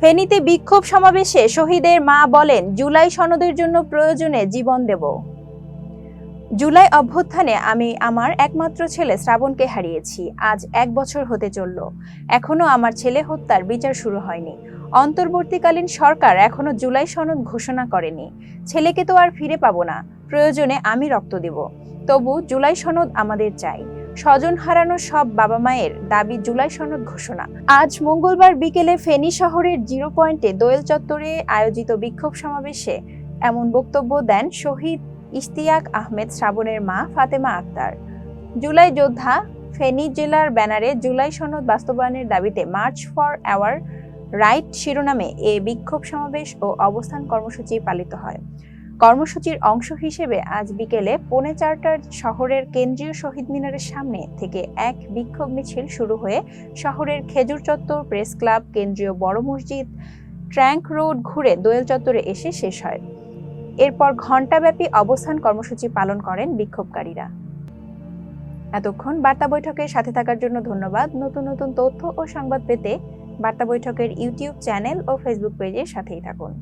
ফেনীতে বিক্ষোভ সমাবেশে শহীদের মা বলেন, জুলাই সনদের জন্য প্রয়োজনে জীবন দেব। জুলাই অভ্যুত্থানে আমি আমার একমাত্র ছেলে শ্রাবণকে হারিয়েছি। আজ এক বছর হতে চলল। এখনও আমার ছেলে হত্যার বিচার শুরু হয়নি। অন্তর্বর্তীকালীন সরকার এখনও জুলাই সনদ ঘোষণা করেনি। ছেলেকে তো আর ফিরে পাবো না। প্রয়োজনে আমি রক্ত দেব। তবু জুলাই সনদ আমাদের চাই। স্বজন হারানো সব বাবা মায়ের দাবি জুলাই সনদ ঘোষণা। আজ মঙ্গলবার বিকেলে ফেনী শহরের জিরো পয়েন্টে দোয়েল চত্বরে আয়োজিত বিক্ষোভ সমাবেশে এমন বক্তব্য দেন শহীদ ইশতিয়াক আহমেদ শ্রাবণের মা ফাতেমা আক্তার। জুলাই যোদ্ধা ফেনী জেলার ব্যানারে জুলাই সনদ বাস্তবায়নের দাবিতে মার্চ ফর আওয়ার রাইট শিরোনামে এ বিক্ষোভ সমাবেশ ও অবস্থান কর্মসূচি পালিত হয়। কর্মসূচির অংশ হিসেবে আজ বিকেলে পৌনে চারটার শহরের কেন্দ্রীয় শহীদ মিনারের সামনে থেকে এক বিক্ষোভ মিছিল শুরু হয়ে শহরের খেজুর চত্বর প্রেস ক্লাব, কেন্দ্রীয় বড় মসজিদ, ট্র্যাঙ্ক রোড ঘুরে দোয়েল চত্বরে এসে শেষ হয়। এরপর ঘণ্টাব্যাপী অবস্থান কর্মসূচি পালন করেন বিক্ষোভকারীরা। এতক্ষণ বার্তা বৈঠকের সাথে থাকার জন্য ধন্যবাদ। নতুন নতুন তথ্য ও সংবাদ পেতে বার্তা বৈঠকের ইউটিউব চ্যানেল ও ফেসবুক পেজের সাথেই থাকুন।